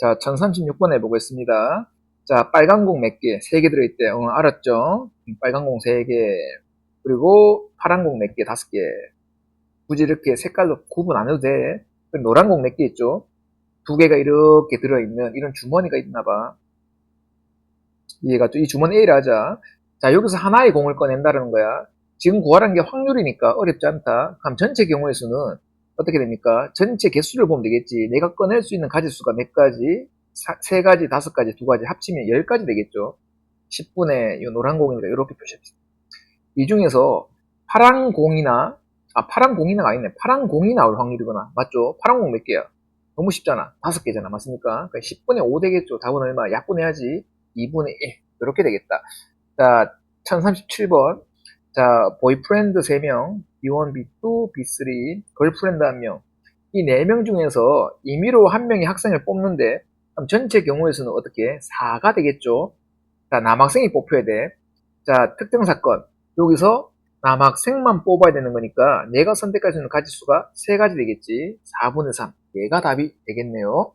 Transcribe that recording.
자, 1036번 해보겠습니다. 자, 빨간 공 몇 개? 3개 들어있대. 어, 알았죠? 음, 빨간 공 3개. 그리고 파란 공 몇 개? 5개. 굳이 이렇게 색깔로 구분 안 해도 돼. 노란 공 몇 개 있죠? 두 개가 이렇게 들어있는 이런 주머니가 있나봐. 이해가 이 주머니 A를 하자. 자, 여기서 하나의 공을 꺼낸다는 거야. 지금 구하라는 게 확률이니까 어렵지 않다. 그럼 전체 경우의 수는 어떻게 됩니까? 전체 개수를 보면 되겠지. 내가 꺼낼 수 있는 가지수가 몇 가지? 사- 세 가지, 다섯 가지, 두 가지 합치면 열 가지 되겠죠. 10분의 이 노란 공이니까 이렇게 표시합시다. 이 중에서 파란 공이나 아 파란 공이나 아니네. 파란 공이 나올 확률이구나. 맞죠? 파란 공 몇 개야? 너무 쉽잖아. 다섯 개잖아. 맞습니까? 그러니까 10분의 5 되겠죠. 답은 얼마? 약분해야지. 2분의 1. 이렇게 되겠다. 자, 1037번. 자, 보이프렌드 3명, B1, B2, B3, 걸프렌드 1명. 이 4명 중에서 임의로 한 명이 학생을 뽑는데, 그럼 전체 경우의 수는 어떻게? 4가 되겠죠? 자, 남학생이 뽑혀야 돼. 자, 특정 사건. 여기서 남학생만 뽑아야 되는 거니까, 내가 선택할 수 있는 가지수가 3가지 되겠지. 4분의 3. 얘가 답이 되겠네요.